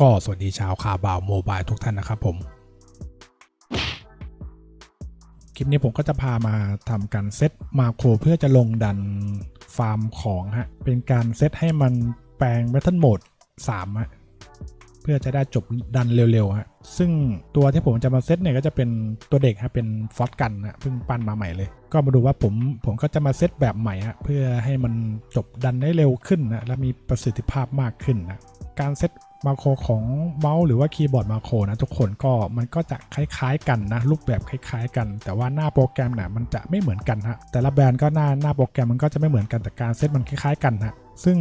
ก็สวัสดีชาวคาบาวโมบายทุกท่านนะครับผม คลิปนี้ผมก็จะพามาทำการเซตมาโครเพื่อจะลงดันฟาร์มของฮะ เป็นการเซตให้มันแปลง Battle Mode 3ฮะเพื่อจะได้จบดันเร็วๆฮะ ซึ่งตัวที่ผมจะมาเซตเนี่ยก็จะเป็นตัวเด็กฮะ เป็นฟอสกันฮะเพิ่งปั้นมาใหม่เลย ก็มาดูว่าผมผมก็จะมาเซตแบบใหม่ฮะ เพื่อให้มันจบดันได้เร็วขึ้นนะและมีประสิทธิภาพมากขึ้นนะ การเซต มาโครของเมาส์หรือว่าคีย์บอร์ดมาโครนะทุกคนก็มันก็จะคล้ายๆกันนะรูปแบบคล้ายๆ กัน แต่ว่าหน้าโปรแกรมน่ะมันจะไม่เหมือนกันฮะแต่ละแบรนด์ก็หน้าหน้าโปรแกรมมันก็จะไม่เหมือนกันแต่การเซตมันคล้ายๆกันฮะซึ่ง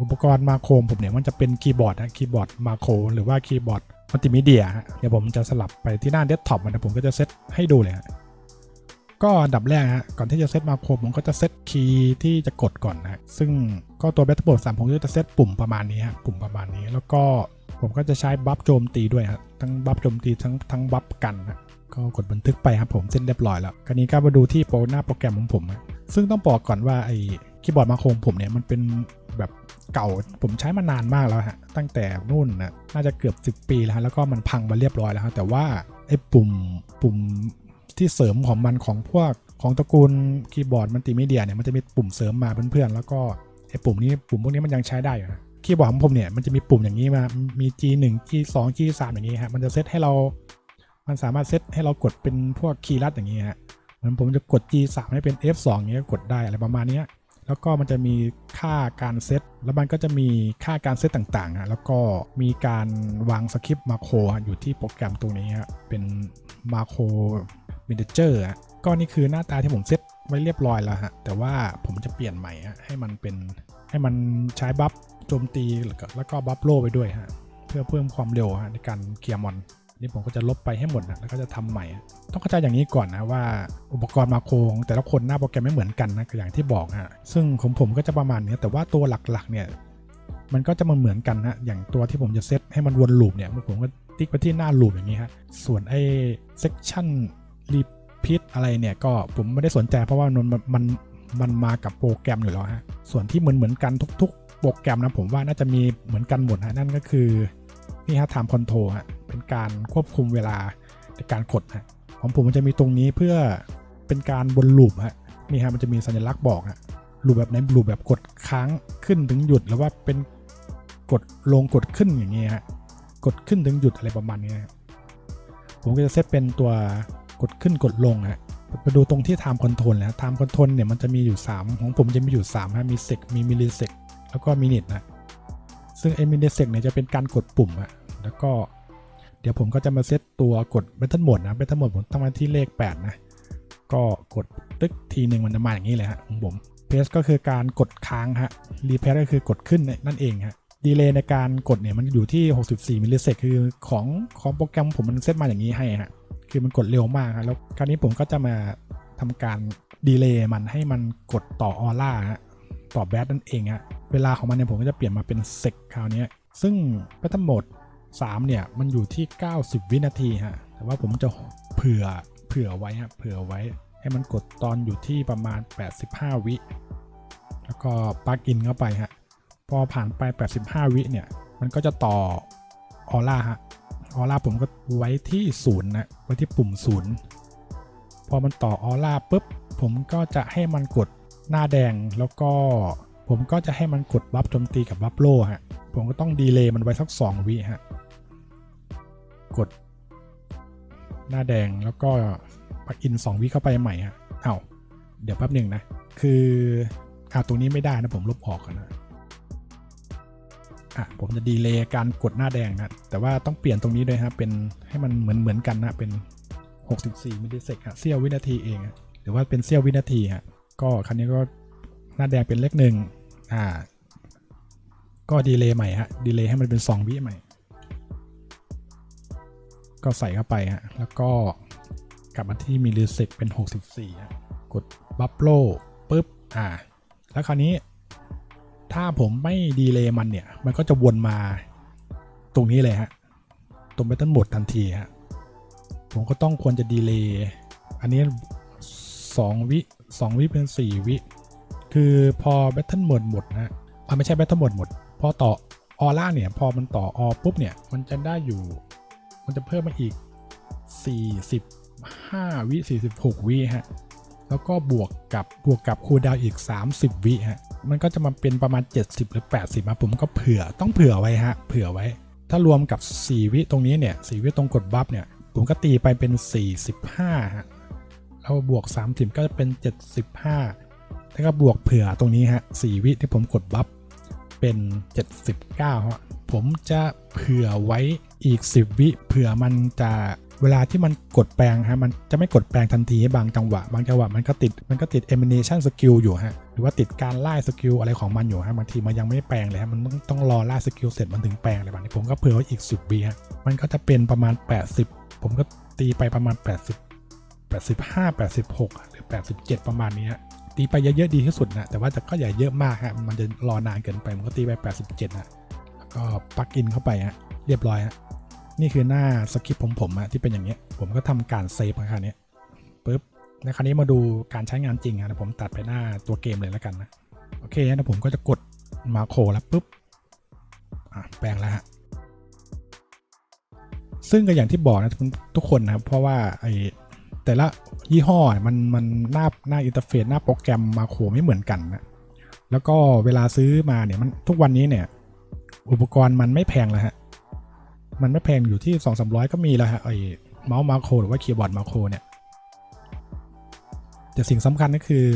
อุปกรณ์มาโครผมเนี่ยมันจะเป็นคีย์บอร์ดนะคีย์บอร์ดมาโครหรือว่าคีย์บอร์ดมัลติมีเดียฮะเดี๋ยวผมจะสลับไปที่หน้าเดสก์ท็อปนะผมก็จะเซตให้ดูเลยฮะ ก็อันดับแรกฮะก่อนที่จะเซตมาโครผมก็จะเซตคีย์ที่จะกดก่อนนะซึ่งก็ตัว b a t t l e b o a r d 3ผมก็จะเซตปุ่มประมาณนี้ฮะปุ่มประมาณนี้แล้วก็ผมก็จะใช้บัฟโจมตีด้วยฮะทั้งบัฟโจมตีทั้งทั้งบัฟกันฮะก็กดบันทึกไปครับผมเส้นเรียบร้อยแล้วคราวนี้ก็มาดูที่โปรหน้าโปรแกรมของผมฮะซึ่งต้องบอกก่อนว่าไอ้คีย์บอร์ดมาโครผมเนี่ยมันเป็นแบบเก่าผมใช้มานานมากแล้วฮะตั้งแต่นู่นนะน่าจะเกือบ 10 ปีแล้วฮะแล้วก็มันพังมาเรียบร้อยแล้วฮะแต่ว่าไอ้ปุ่มปุ่ม ที่เสริมของมันของพวกของตระกูลคีย์บอร์ดมัลติมีเดียเนี่ยมันจะมีปุ่มเสริมมาเพื่อนๆแล้วก็ไอ้ปุ่มนี้ปุ่มพวกนี้มันยังใช้ได้อยู่นะคีย์บอร์ดของผมเนี่ยมันจะมีปุ่มอย่างนี้มามี G1 G2 G3 อย่างนี้ฮะมันจะเซตให้เรา มันสามารถเซตให้เรากดเป็นพวกคีย์ลัดอย่างนี้ฮะเหมือนผมจะกด G3 ให้เป็น F2 อย่างเงี้ยกดได้อะไรประมาณเนี้ยแล้วก็มันจะมีค่าการเซตแล้วมันก็จะมีค่าการเซตต่างๆฮะแล้วก็มีการวางสคริปต์มาโครอยู่ที่โปรแกรมตรงนี้ฮะเป็นมาโคร มินเจอร์อะก็นี่คือหน้าตาที่ผมเซตไว้เรียบร้อยแล้วฮะ แต่ว่าผมจะเปลี่ยนใหม่ฮะให้มันเป็นให้มันใช้บัฟโจมตีแล้วก็แล้วก็บัฟโล่ไปด้วยฮะ เพื่อเพิ่มความเร็วฮะในการเคลียร์มอนนี่ผมก็จะลบไปให้หมดนะแล้วก็จะทำใหม่ ต้องเข้าใจอย่างนี้ก่อนนะว่าอุปกรณ์มาโครของแต่ละคนหน้าโปรแกรมไม่เหมือนกันนะออย่างที่บอกฮะซึ่งของผมก็จะประมาณนี้แต่ว่าตัวหลักๆเนี่ยมันก็จะมาเหมือนกันนะอย่างตัวที่ผมจะเซตให้มันวนลูปเนี่ยผมก็ติ๊กไปที่หน้าลูปอย่างนี้ฮะส่วนไอ้เซกชัน รีพีทอะไรเนี่ยก็ผมไม่ได้สนใจเพราะว่ามันมันมันมากับโปรแกรมอยู่แล้วฮะ ส่วนที่เหมือนเหมือนกันทุกๆ โปรแกรมนะผมว่าน่าจะมีเหมือนกันหมดฮะนั่นก็คือนี่ฮะ time control ฮะเป็นการควบคุมเวลาในการกดฮะของผมมันจะมีตรงนี้เพื่อเป็นการวนลูปฮะนี่ฮะมันจะมีสัญลักษณ์บอกฮะลูปแบบไหนลูปแบบกดค้างขึ้นถึงหยุดหรือว่าเป็นกดลงกดขึ้นอย่างเงี้ยฮะกดขึ้นถึงหยุดอะไรประมาณนี้ผมก็จะเซตเป็นตัว กดขึ้นกดลงฮะไปดูตรงที่ time control นะ time control เนี่ยมันจะมีอยู่ 3 ของผมจะมีอยู่3ฮะมี sec มี millisec แล้วก็ minute นะซึ่งไอ้ millisec เนี่ยจะเป็นการกดปุ่มอะแล้วก็เดี๋ยวผมก็จะมาเซตตัวกด battle mode นะ battle mode ผมตั้งมาที่เลข 8 นะ ก็กดตึ๊กทีหนึ่งมันจะมาอย่างนี้เลยฮะของผม pace ก็คือการกดค้างฮะ repair ก็คือกดขึ้นนั่นเองฮะดีเลย์ในการกดเนี่ยมันอยู่ที่ 64มิลลิเซกคือของของโปรแกรมผมมันเซตมาอย่างนี้ให้ฮะ คือมันกดเร็วมากครับแล้วคราวนี้ผมก็จะมาทำการดีเลย์มันให้มันกดต่อออร่าต่อแบตนั่นเองฮะเวลาของมันเนี่ยผมก็จะเปลี่ยนมาเป็นเซกคราวนี้ซึ่งแพทเทิร์นหมด3เนี่ยมันอยู่ที่ 90 วินาทีฮะแต่ว่าผมจะเผื่อเผื่อไว้ฮะเผื่อไว้ ให้มันกดตอนอยู่ที่ประมาณ 85 วิ แล้วก็ปลั๊กอินเข้าไปฮะพอผ่านไป 85 วิเนี่ยมันก็จะต่อออร่าฮะ ออร่าผมก็ไว้ที่ศูนย์นะไว้ที่ปุ่มศูนย์พอมันต่อออร่าปุ๊บผมก็จะให้มันกดหน้าแดงแล้วก็ผมก็จะให้มันกดบัฟโจมตีกับบัฟโล่ฮะผมก็ต้องดีเลย์มันไว้สัก 2 วิฮะกด หน้าแดงแล้วก็ปักอิน 2 วิเข้าไปใหม่ฮะเอา้าเดี๋ยวแป๊บหนึ่งนะ คืออ่าตรงนี้ไม่ได้นะผมลบออกนะ อะผมจะดีเลย์การกดหน้าแดงนะแต่ว่าต้องเปลี่ยนตรงนี้ด้วยครับเป็นให้มันเหมือนเหมือนกันนะเป็น 64มิลลิเซกฮะเสี้ยววินาทีเองหรือว่าเป็นเสี้ยววินาทีฮะก็ครั้นี้ก็หน้าแดงเป็นเลขหนึ่งอ่า ก็ดีเลย์ใหม่ฮะดีเลย์ให้มันเป็น 2 วิใหม่ ก็ใส่เข้าไปฮะแล้วก็กลับมาที่มิลลิเซกเป็น 64ฮะกดบัฟโลปุ๊บอ่า แล้วคราวนี้ ถ้าผมไม่ดีเลย์มันเนี่ย มันก็จะวนมาตรงนี้เลยฮะ ตรงแบตเทิลหมดทันทีฮะ ผมก็ต้องควรจะดีเลย์อันนี้ 2 วิ 2 วิเป็น 4 วิ คือพอแบตเทิลหมดหมดนะอะไม่ใช่แบตเทิลหมดหมด พอต่อออร่าเนี่ย พอมันต่อออปุ๊บเนี่ย มันจะได้อยู่ มันจะเพิ่มมาอีก 45 วิ 46 วิฮะ แล้วก็บวกกับบวกกับคูดาวอีก 30 วิฮะ มันก็จะมาเป็นประมาณ 70 หรือ 80มาผมก็เผื่อต้องเผื่อไว้ฮะเผื่อไว้ ถ้ารวมกับ 4 วิตรงนี้เนี่ย4วิตรงกดบัฟเนี่ยผมก็ตีไปเป็น 45ฮะแล้วบวก 30 ก็จะเป็น 75 แล้วก็บวกเผื่อตรงนี้ฮะ4วิที่ผมกดบัฟเป็น 79ฮะผมจะเผื่อไว้อีก 10 วิเผื่อมันจะ เวลาที่มันกดแปลงฮะมันจะไม่กดแปลงทันทีบางจังหวะ บางจังหวะมันก็ติดมันก็ติด emination skill อยู่ฮะหรือว่าติดการไล่สกิลอะไรของมันอยู่ฮะบางทีมันยังไม่แปลงเลยฮะมันต้องต้องรอไล่สกิลเสร็จมันถึงแปลงอะไรแบบนี้ผมก็เผื่อไว้อีก 10วิฮะมันก็จะเป็นประมาณ 80 ผมก็ตีไปประมาณ 80 85 86 หรือ 87 ประมาณนี้ฮะตีไปเยอะๆดีที่สุดนะแต่ว่าจะก็อย่าเยอะมากฮะมันจะรอนานเกินไปมันก็ตีไป 87นะแล้วก็ปลักอินเข้าไปฮะเรียบร้อยฮะ นี่คือหน้าสคริปต์ผมผมอะที่เป็นอย่างเงี้ย ผมก็ทำการเซฟนะคราวนี้ปุ๊บแล้วคราวนี้มาดูการใช้งานจริงอะนะผมตัดไปหน้าตัวเกมเลยแล้วกันนะ โอเคนะผมก็จะกดมาโครแล้วปุ๊บอะแปลงแล้วฮะซึ่งก็อย่างที่บอกนะทุกคนนะครับเพราะว่าไอแต่ละยี่ห้อมันมันหน้าหน้าอินเทอร์เฟซหน้าโปรแกรมมาโครไม่เหมือนกันนะแล้วก็เวลาซื้อมาเนี่ยมันทุกวันนี้เนี่ย อุปกรณ์มันไม่แพงแล้วฮะ มันไม่แพงอยู่ที่ 2 3 0 0 ก็มีแล้วฮะไอเมาส์มาโครหรือว่าคีย์บอร์ดมาโครเนี่ย แต่สิ่งสำคัญก็คือ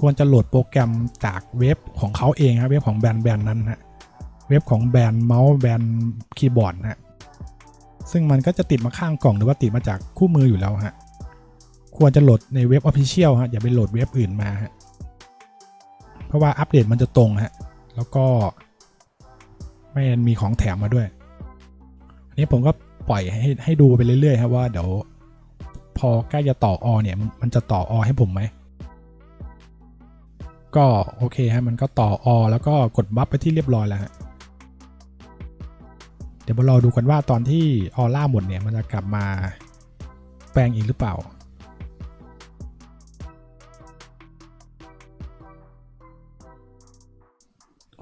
ควรจะโหลดโปรแกรมจากเว็บของเขาเองครับเว็บของแบรนด์แบรนด์นั้นฮะเว็บของแบรนด์เมาส์แบรนด์คีย์บอร์ดนะฮะซึ่งมันก็จะติดมาข้างกล่องหรือว่าติดมาจากคู่มืออยู่แล้วฮะควรจะโหลดในเว็บออฟฟิเชียลฮะอย่าไปโหลดเว็บอื่นมาฮะเพราะว่าอัปเดตมันจะตรงฮะแล้วก็ไม่มีของแถมมาด้วย นนี้ผมก็ปล่อยให้ให้ดูไปเรื่อยๆครับว่าเดี๋ยวพอใกล้จะต่ออเนี่ยมันจะต่ออให้ผมไหมก็โอเคฮะมันก็ต่ออแล้วก็กดบัฟไปที่เรียบร้อยแล้วฮะเดี๋ยวมารอดูกันว่าตอนที่ออร่าหมดเนี่ยมันจะกลับมาแปลงอีกหรือเปล่า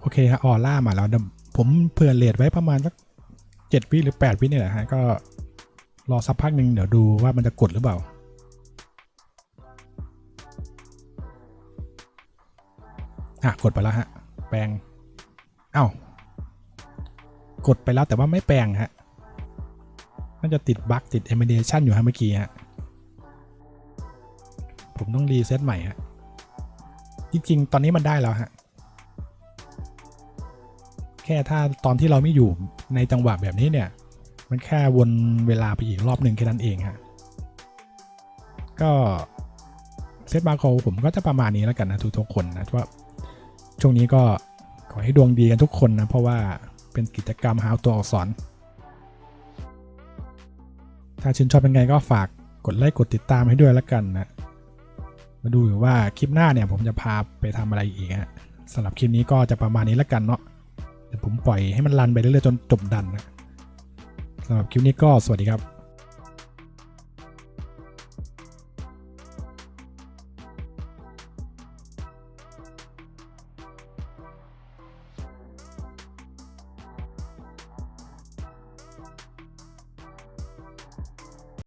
โอเคฮะออร่ามาแล้วเดี๋ยวผมเผื่อเลทไว้ประมาณสัก เจ็ดวิหรือ 8วิเนี่ยแหละฮะก็รอสักพักหนึ่งเดี๋ยวดูว่ามันจะกดหรือเปล่า อะ กดไปแล้วฮะ แปลง เอ้า กดไปแล้วแต่ว่าไม่แปลงฮะ มันจะติดบั๊กติด emulation อยู่ฮะเมื่อกี้ฮะ ผมต้องรีเซ็ตใหม่ฮะ จริง ๆ ตอนนี้มันได้แล้วฮะ แค่ถ้าตอนที่เราไม่อยู่ในจังหวะแบบนี้เนี่ย มันแค่วนเวลาไปอีกรอบหนึ่งแค่นั้นเองฮะก็เซตบาร์โคผมก็จะประมาณนี้แล้วกันนะทุกๆคนนะว่าช่วงนี้ก็ขอให้ดวงดีกันทุกคนนะ เพราะว่าเป็นกิจกรรมหาตัวอักษร ถ้าชื่นชอบเป็นไงก็ฝากกดไลค์กดติดตามให้ด้วยแล้วกันนะ มาดูว่าคลิปหน้าเนี่ยผมจะพาไปทำอะไรอีกฮะสำหรับคลิปนี้ก็จะประมาณนี้แล้วกันเนาะ ผมปล่อยให้มันรันไปเรื่อยๆจนจบดันนะสำหรับคลิปนี้ก็สวัสดีครับ